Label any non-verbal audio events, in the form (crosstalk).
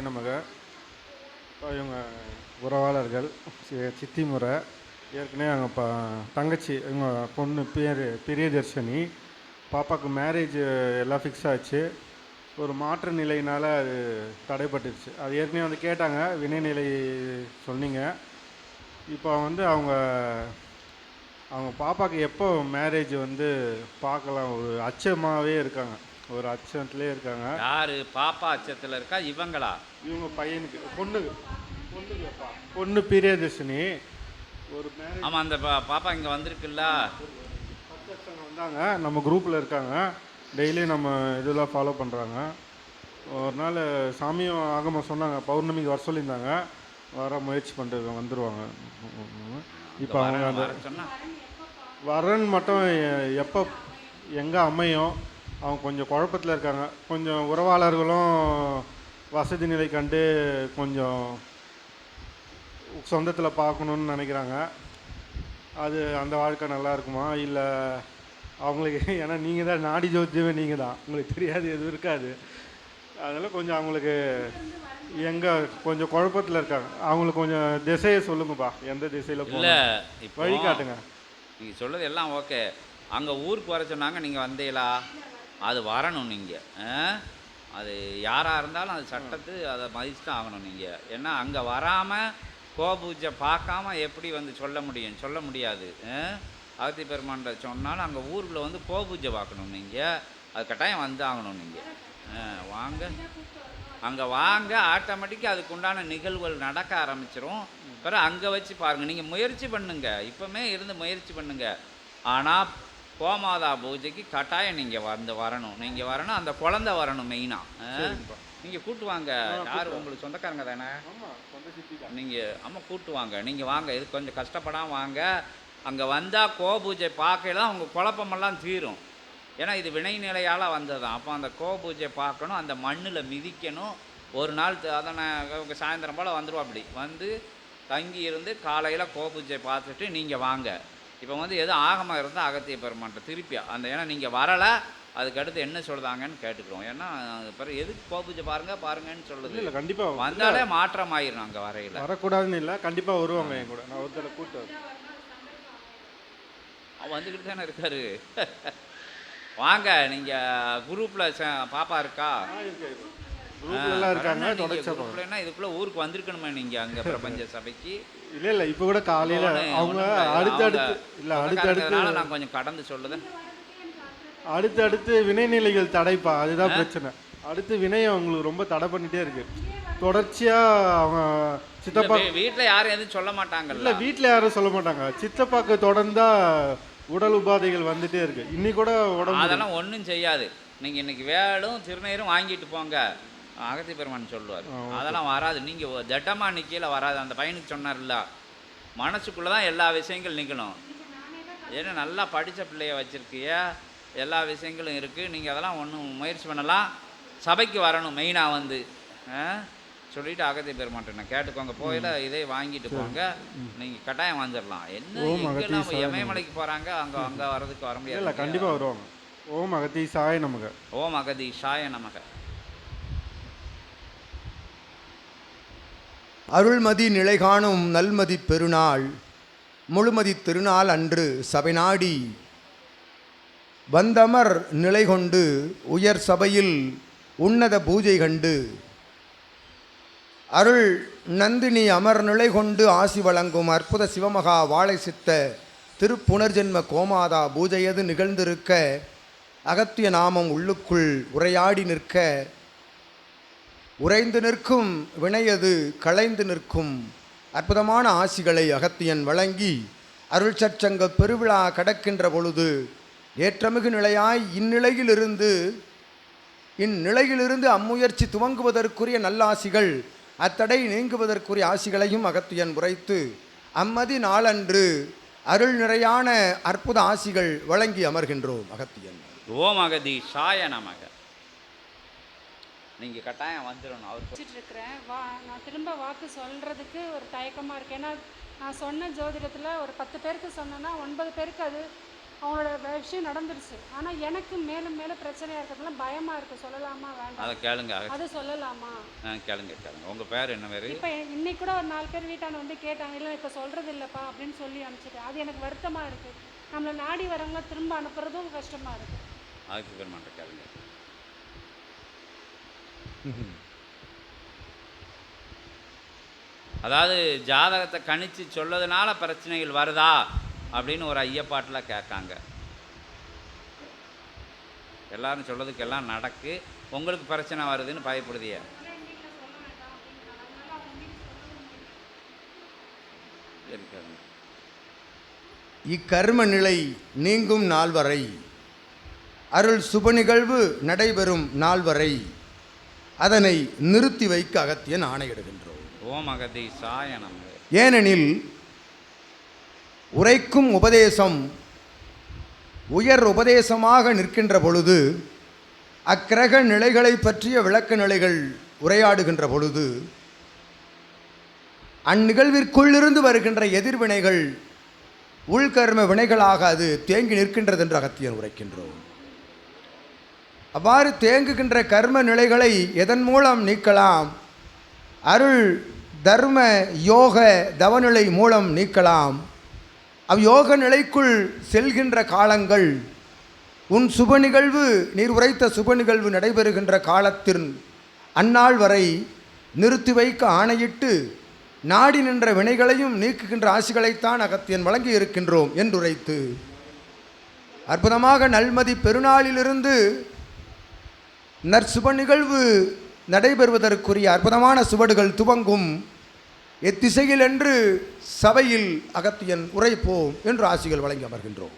நமக்கு இப்போ இவங்க உறவாளர்கள் சி- சித்தி முறை ஏற்கனவே அவங்க ப தங்கச்சி இவங்க பொண்ணு பேர் பிரியதர்ஷினி பாப்பாவுக்கு மேரேஜ் எல்லாம் ஃபிக்ஸ் ஆச்சு. ஒரு மாற்று நிலையினால் அது தடைப்பட்டுருச்சு அது ஏற்கனவே வந்து கேட்டாங்க வினைநிலை சொன்னீங்க. இப்போ வந்து அவங்க அவங்க பாப்பாவுக்கு எப்போ மேரேஜ் வந்து பார்க்கலாம் ஒரு அச்சமாகவே இருக்காங்க. ஒரு அச்சத்துலேயே இருக்காங்க. யாரு? பாப்பா அச்சத்தில் இருக்கா? இவங்களா? இவங்க பையனுக்கு பொண்ணுக்கு பொண்ணுக்கு பொண்ணு பிரியதர்ஷினி. ஒரு மேரேஜ் ஆமாம் அந்த பா- பாப்பா இங்கே வந்திருக்குல்ல. வந்தாங்க. நம்ம குரூப்பில் இருக்காங்க. டெய்லி நம்ம இதெல்லாம் ஃபாலோ பண்ணுறாங்க ஒரு நாள் சாமியும் ஆகம சொன்னாங்க. பௌர்ணமிக்கு வர சொல்லியிருந்தாங்க. வர முயற்சி பண்ணுறது வந்துடுவாங்க இப்போ அவங்க அந்த சொன்னா? வரன் மட்டும் எ- எப்போ எங்கே அமையும் அவங்க கொஞ்சம் குழப்பத்தில் இருக்காங்க. கொஞ்சம் உறவாளர்களும் வசதி நிலை கண்டு கொஞ்சம் சொந்தத்தில் பார்க்கணுன்னு நினைக்கிறாங்க. அது அந்த வாழ்க்கை நல்லா இருக்குமா? இல்லை அவங்களுக்கு ஏன்னா நீங்கள் தான் நாடி ஜோதியமே நீங்கள் தான். உங்களுக்கு தெரியாது எதுவும் இருக்காது. அதனால் கொஞ்சம் அவங்களுக்கு எங்கே கொஞ்சம் குழப்பத்தில் இருக்காங்க. அவங்களுக்கு கொஞ்சம் திசையை சொல்லுங்கப்பா. எந்த திசையில் இல்லை இப்போ வழி காட்டுங்க நீங்கள் சொல்கிறது எல்லாம் ஓகே அங்கே ஊருக்கு வர சொன்னாங்க நீங்கள் வந்தீங்களா? அது வரணும் நீங்கள் அது யாராக இருந்தாலும் அது சட்டத்து அதை மதித்து தான் ஆகணும் நீங்கள் ஏன்னா அங்கே வராமல் கோபூஜை பார்க்காம எப்படி வந்து சொல்ல முடியும்? சொல்ல முடியாது. அகத்தி பெருமாண்ட சொன்னாலும் அங்கே ஊரில் வந்து கோபூஜை பார்க்கணும் நீங்கள் அது கட்டாயம் வந்து ஆகணும் நீங்கள் வாங்க. அங்கே வாங்க ஆட்டோமேட்டிக்காக அதுக்கு உண்டான நிகழ்வுகள் நடக்க ஆரம்பிச்சிரும். பிறகு அங்கே வச்சு பாருங்கள் நீங்கள் முயற்சி பண்ணுங்கள் இப்போமே இருந்து முயற்சி பண்ணுங்கள் ஆனால் கோமாதா பூஜைக்கு கட்டாயம் நீங்கள் வந்து வரணும். நீங்கள் வரணும் அந்த குழந்தை வரணும் மெயினாக நீங்கள் கூட்டு வாங்க. யார் உங்களுக்கு சொந்தக்காரங்க தானே? நீங்கள் அம்மா கூட்டு வாங்க. நீங்கள் வாங்க. இது கொஞ்சம் கஷ்டப்படாமல் வாங்க. அங்கே வந்தால் கோபூஜை பார்க்கல அவங்க குழப்பமெல்லாம் தீரும். ஏன்னா இது வினை நிலையால் வந்தது தான் அப்போ அந்த கோபூஜை பார்க்கணும். அந்த மண்ணில் மிதிக்கணும். ஒரு நாள் த- அதை நான் அவங்க சாயந்தரம் போல் வந்துடுவோம் அப்படி. வந்து தங்கி இருந்து காலையில் கோபூஜை பார்த்துட்டு நீங்கள் வாங்க. இப்போ வந்து எதுவும் ஆகமாக இருந்தால் அகத்திய பெருமான்ட்ட திருப்பி அந்த ஏன்னா நீங்கள் வரலை அதுக்கு அடுத்து என்ன சொல்லுதாங்கன்னு கேட்டுக்கிறோம். ஏன்னா அது பிறகு எதுக்கு கோபூஜை பாருங்க பாருங்கன்னு சொல்லுது. இல்லை கண்டிப்பாக வந்தாலே மாற்றம் ஆயிரும் அங்கே வரையில். வரக்கூடாதுன்னு இல்லை கண்டிப்பாக வருவாங்க என் கூட. நான் ஒருத்தரை கூட்டு வரேன். அவன் வந்துக்கிட்டு தானே இருக்காரு. (laughs) வாங்க நீங்கள் குரூப்பில் பாப்பா இருக்கா? குரூப்ல எல்லாம் இருக்காங்க குரூப்லன்னா இதுக்குள்ளே ஊருக்கு வந்திருக்கணுமே நீங்கள் அங்கே பிரபஞ்ச சபைக்கு. இல்லை இல்லை இப்போ கூட காலையில் அவங்க இல்ல, அடுத்து அடுத்து இல்லை அடுத்து அடுத்து நான் கொஞ்சம் கடந்து சொல்லுதேன். அடுத்து அடுத்து வினைநிலைகள் தடைப்பா அதுதான் பிரச்சனை. அடுத்து வினை அவங்களுக்கு ரொம்ப தடை பண்ணிட்டே இருக்கு. தொடர்ச்சியாக அவங்க சித்தப்பா வீட்டில் யாரும் எதுவும் சொல்ல இல்லை மாட்டாங்கல்ல வீட்டில் யாரும் சொல்ல மாட்டாங்க. சித்தப்பாக்கு தொடர்ந்தா உடல் உபாதைகள் வந்துட்டே இருக்கு. இன்னி கூட உடம்பு அதெல்லாம் ஒன்றும் செய்யாது. நீங்கள் இன்னைக்கு வேலும் திருநீரும் வாங்கிட்டு போங்க. அகத்தி பெருமான் சொல்லுவார் அதெல்லாம் வராது. நீங்கள் திட்டமாக நிற்கல வராது. அந்த பையனுக்கு சொன்னார்ல மனசுக்குள்ளே தான் எல்லா விஷயங்கள் நிற்கணும் ஏன்னா நல்லா படித்த பிள்ளைய வச்சுருக்கிய? எல்லா விஷயங்களும் இருக்குது நீங்கள் அதெல்லாம் ஒன்றும் முயற்சி பண்ணலாம். சபைக்கு வரணும் மெயினாக வந்து? சொல்லிட்டு அகத்திய பெருமாட்டேன் கேட்டுக்கோங்க. போயில இதே வாங்கிட்டு போங்க. நீங்கள் கட்டாயம் வந்துடலாம் என்ன நமக. இமயமலைக்கு போகிறாங்க அங்கே அங்கே வர்றதுக்கு வர இல்லை முடியாது கண்டிப்பாக வருவாங்க. ஓம் அகத்தி சாய் நமக்கு ஓம் அகதீஷாய நமக. அருள்மதி நிலை காணும் நல்மதி பெருநாள் முழுமதி திருநாள் அன்று சபை நாடி வந்தமர் நிலை கொண்டு உயர் சபையில் உன்னத பூஜை கண்டு அருள் நந்தினி அமர் நிலை கொண்டு ஆசி வழங்கும் அற்புத சிவமகா வாழை சித்த திருப்புணர்ஜென்ம கோமாதா பூஜையது நிகழ்ந்திருக்க அகத்திய நாமம் உள்ளுக்குள் உரையாடி நிற்க உறைந்து நிற்கும் வினையது களைந்து நிற்கும் அற்புதமான ஆசிகளை அகத்தியன் வழங்கி அருள் சற்சங்க பெருவிழா கடக்கின்ற பொழுது ஏற்றமிகு நிலையாய் இந்நிலையிலிருந்து இந்நிலையிலிருந்து அம்முயற்சி துவங்குவதற்குரிய நல்லாசிகள் அத்தடை நீங்குவதற்குரிய ஆசிகளையும் அகத்தியன் உரைத்து அம்மதி நாளன்று அருள் நிறையான அற்புத ஆசிகள் வழங்கி அமர்கின்றோம் அகத்தியன். ஓம் சாய நமக. நீங்கள் கட்டாயம் வந்துடணும் அவர் வச்சுட்டு இருக்கிறேன் வா நான் திரும்ப வாக்கு சொல்கிறதுக்கு ஒரு தயக்கமாக இருக்கு. ஏன்னா நான் சொன்ன ஜோதிடத்தில் ஒரு பத்து பேருக்கு சொன்னேன்னா ஒன்பது பேருக்கு அது அவங்களோட விஷயம் நடந்துருச்சு. ஆனால் எனக்கு மேலும் மேலும் பிரச்சனையாக இருக்கிறதுல பயமாக இருக்குது சொல்லலாமா? வேண்டாம். அதை கேளுங்க அதை- சொல்லலாமா? ஆ, கேளுங்க கேளுங்க. உங்கள் பேர் என்ன பேர் இப்போ இன்னைக்கு கூட ஒரு நாலு பேர் வீட்டாண்ட வந்து கேட்டாங்க இல்லை இப்போ சொல்கிறது இல்லைப்பா அப்படின்னு சொல்லி அனுப்பிச்சிட்டேன். அது எனக்கு வருத்தமாக இருக்குது நம்மளை நாடி வரவங்கள திரும்ப அனுப்புறதும் கஷ்டமாக இருக்குது அதுக்கு பெருமாட்ட கேளுங்க. அதாவது ஜாதகத்தை கணித்து சொல்லதுனால பிரச்சனைகள் வருதா அப்படின்னு ஒரு ஐயப்பாட்டில் கேட்காங்க. எல்லாரும் சொல்கிறதுக்கு எல்லாம் நடக்கு. உங்களுக்கு பிரச்சனை வருதுன்னு பயப்படுதிய? இக்கர்ம நிலை நீங்கும் நாள் வரை அருள் சுப நிகழ்வு நடைபெறும் நாள் வரை அதனை நிறுத்தி வைக்க அகத்தியன் ஆணையிடுகின்றோம் ஓம் நமக ஏனெனில் உரைக்கும் உபதேசம் உயர் உபதேசமாக நிற்கின்ற பொழுது அக்கிரக நிலைகளை பற்றிய விளக்க நிலைகள் உரையாடுகின்ற பொழுது அந்நிகழ்விற்குள்ளிருந்து வருகின்ற எதிர்வினைகள் உள்கர்ம வினைகளாக அது தேங்கி நிற்கின்றது என்று அகத்தியன் உரைக்கின்றோம். அவ்வாறு தேங்குகின்ற கர்ம நிலைகளை எதன் மூலம் நீக்கலாம்? அருள் தர்ம யோக தவநிலை மூலம் நீக்கலாம். அவ்யோக நிலைக்குள் செல்கின்ற காலங்கள் உன் சுப நிகழ்வு நீர் உரைத்த சுப நிகழ்வு நடைபெறுகின்ற காலத்தின் அந்நாள் வரை நிறுத்தி வைக்க ஆணையிட்டு நாடி நின்ற வினைகளையும் நீக்குகின்ற ஆசிகளைத்தான் அகத்தியன் வழங்கி இருக்கின்றோம் என்றுரைத்து. அற்புதமாக நல்மதி பெருநாளிலிருந்து நற்சுப நிகழ்வு நடைபெறுவதற்குரிய அற்புதமான சுவடுகள் துவங்கும். எத்திசையில் என்று சபையில் அகத்தியன் உரைப்போம் என்று ஆசிகள் வழங்கி அமர்கின்றோம்.